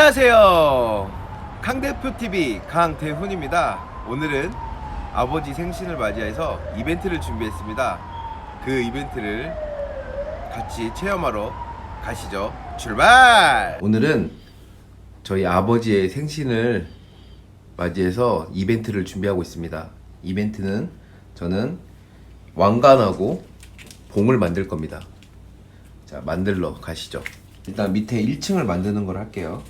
안녕하세요. 강대표 TV 강대훈입니다. 오늘은 아버지 생신을 맞이해서 이벤트를 준비했습니다. 그 이벤트를 같이 체험하러 가시죠. 출발! 오늘은 저희 아버지의 생신을 맞이해서 이벤트를 준비하고 있습니다. 이벤트는 저는 왕관하고 봉을 만들 겁니다. 자, 만들러 가시죠. 일단 밑에 1층을 만드는 걸 할게요.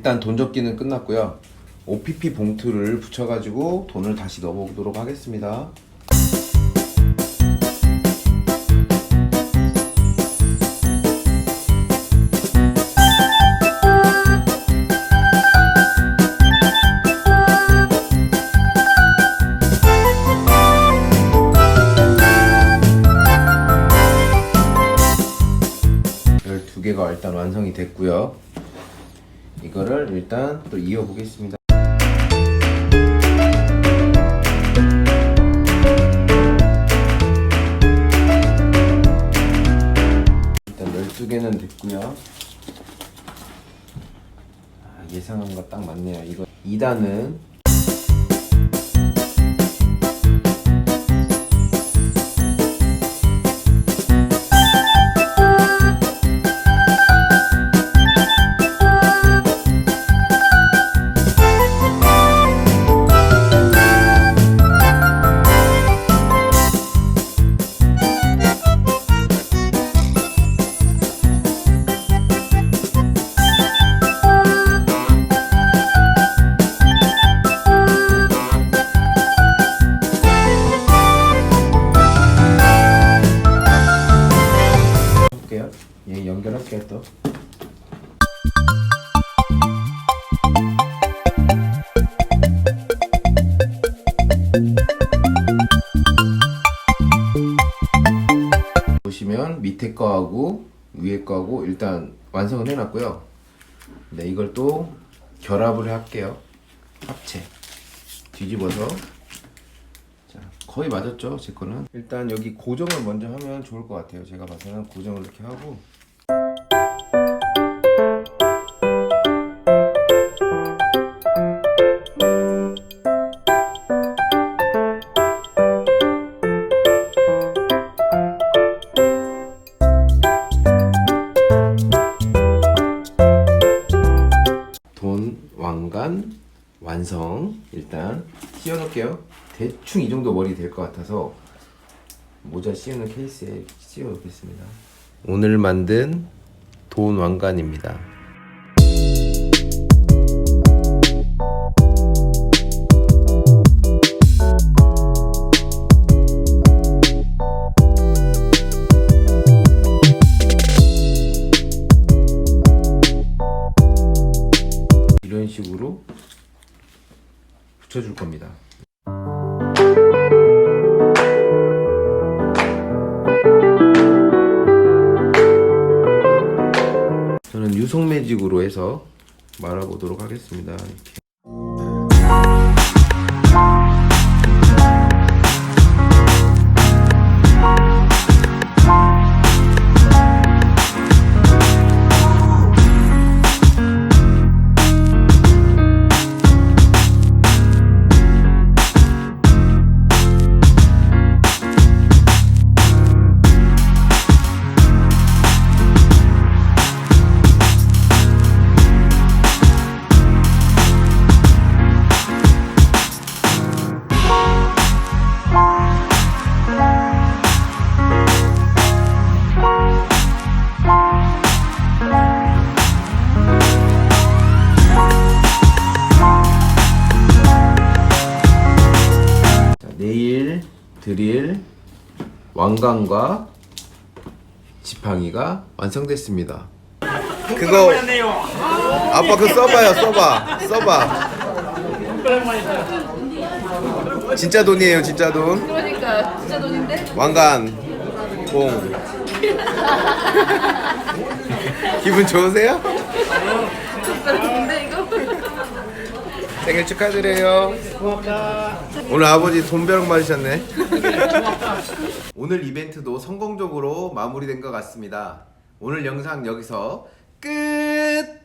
일단 돈 적기는 끝났고요. OPP 봉투를 붙여가지고 돈을 다시 넣어보도록 하겠습니다. 열두 개가 일단 완성이 됐고요. 이거를 일단 또 이어 보겠습니다. 일단 12개는 됐고요. 아, 예상한 거 딱 맞네요. 이거 2단은 볼게요. 얘 연결할게요 또. 보시면 밑에 거하고 위에 거하고 일단 완성은 해놨고요. 네, 이걸 또 결합을 할게요. 합체. 뒤집어서 자, 거의 맞았죠, 제 거는. 일단 여기 고정을 먼저 하면 좋을 것 같아요. 제가 봐서는 고정을 이렇게 하고. 완성 일단 씌워놓을게요. 대충 이 정도 머리 될 것 같아서 모자 씌우는 케이스에 씌워 놓겠습니다. 오늘 만든 돈 왕관입니다. 이런 식으로 붙여줄 겁니다. 저는 유성 매직으로 해서 말아보도록 하겠습니다. 이렇게. 내일 드릴 왕관과 지팡이가 완성됐습니다. 그거 아빠 그 써봐요 써봐 써봐. 진짜 돈이에요 진짜 돈. 그러니까 진짜 돈인데? 왕관 봉. 기분 좋으세요? 생일 축하드려요. 오늘 아버지 돈벼락 맞으셨네. 오늘 이벤트도 성공적으로 마무리된 것 같습니다. 오늘 영상 여기서 끝